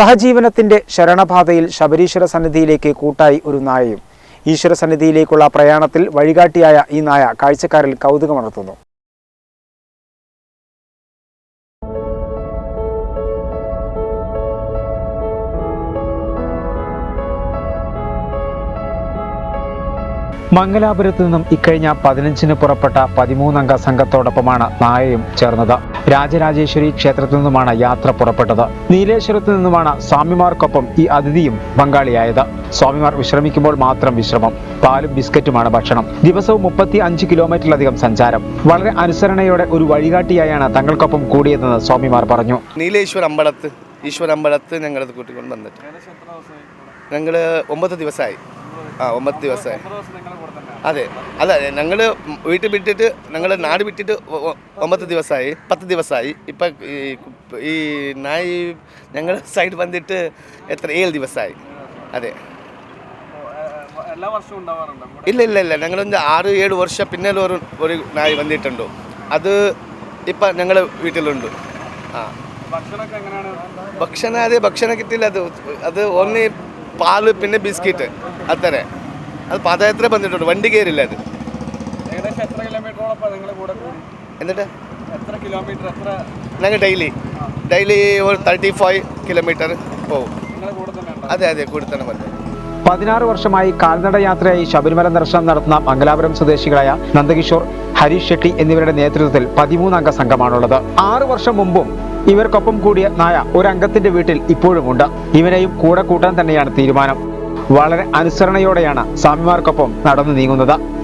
സഹജീവനത്തിന്റെ ശരണപാതയിൽ ശബരീശ്വര സന്നിധിയിലേക്ക് കൂട്ടായി ഒരു നായയും. ഈശ്വര സന്നിധിയിലേക്കുള്ള പ്രയാണത്തിൽ വഴികാട്ടിയായ ഈ നായ കാഴ്ചക്കാരിൽ കൗതുകമുണർത്തുന്നു. മംഗലാപുരത്ത് നിന്നും ഇക്കഴിഞ്ഞ പതിനഞ്ചിന് പുറപ്പെട്ട പതിമൂന്നംഗ സംഘത്തോടൊപ്പമാണ് നായയും ചേർന്നത്. രാജരാജേശ്വരി ക്ഷേത്രത്തിൽ നിന്നുമാണ് യാത്ര പുറപ്പെട്ടത്. നീലേശ്വരത്ത് നിന്നുമാണ് സ്വാമിമാർക്കൊപ്പം ഈ അതിഥിയും പങ്കാളിയായത്. സ്വാമിമാർ വിശ്രമിക്കുമ്പോൾ മാത്രം വിശ്രമം പാലും ബിസ്ക്കറ്റുമാണ് ഭക്ഷണം. ദിവസവും മുപ്പത്തി അഞ്ച് കിലോമീറ്ററിലധികം സഞ്ചാരം. വളരെ അനുസരണയോടെ ഒരു വഴികാട്ടിയായാണ് തങ്ങൾക്കൊപ്പം കൂടിയതെന്ന് സ്വാമിമാർ പറഞ്ഞു. നീലേശ്വര അമ്പലത്ത് ഈശ്വര അമ്പലത്ത് ഞങ്ങളത് കൂട്ടിക്കൊണ്ട് വന്നിട്ട്. ഞങ്ങൾ ഒമ്പത് ദിവസമായി. ആ ഒമ്പത് ദിവസമായി. അതെ. അല്ല ഞങ്ങൾ വീട്ടിൽ വിട്ടിട്ട് ഞങ്ങൾ നാട് വിട്ടിട്ട് ഒമ്പത് ദിവസമായി പത്ത് ദിവസമായി. ഇപ്പം ഈ ഈ നായി ഞങ്ങൾ സൈഡ് വന്നിട്ട് എത്ര ഏഴ് ദിവസമായി. അതെ. എല്ലാ വർഷവും ഉണ്ടാവാറുണ്ട് ഇല്ല ഇല്ല ഇല്ല. ഞങ്ങളൊന്ന് ആറ് ഏഴ് വർഷം പിന്നെ ഒരു ഒരു നായി വന്നിട്ടുണ്ടോ. അത് ഇപ്പം ഞങ്ങൾ വീട്ടിലുണ്ട്. ആ. ഭക്ഷണം അതെ ഭക്ഷണം കിട്ടില്ല. അത് അത് ഓൺലി പാൽ പിന്നെ ബിസ്ക്കറ്റ്. അത്ര അത് പാദയാത്ര വന്നിട്ടുണ്ട് വണ്ടി കയറില്ല അത് ഏകദേശം എത്ര കിലോമീറ്ററോളം നിങ്ങൾ കൂടെ കൂടി എന്നിട്ട്? എത്ര കിലോമീറ്റർ? എത്ര? ഞങ്ങൾ ഡെയിലി. ഡെയിലി ഒരു തേർട്ടി ഫൈവ് കിലോമീറ്റർ പോകും അതെ അതെ. കൂടെ തന്നെ മതി പതിനാറ് വർഷമായി കാൽനട യാത്രയായി ശബരിമല ദർശനം നടത്തുന്ന മംഗലാപുരം സ്വദേശികളായ നന്ദകിഷോർ ഹരീഷ് ഷെട്ടി എന്നിവരുടെ നേതൃത്വത്തിൽ പതിമൂന്നംഗ സംഘമാണുള്ളത്. ആറു വർഷം മുമ്പും ഇവർക്കൊപ്പം കൂടിയ നായ ഒരംഗത്തിന്റെ വീട്ടിൽ ഇപ്പോഴുമുണ്ട്. ഇവനെയും കൂടെ കൂട്ടാൻ തന്നെയാണ് തീരുമാനം. വളരെ അനുസരണയോടെയാണ് സ്വാമിമാർക്കൊപ്പം നടന്നു നീങ്ങുന്നത്.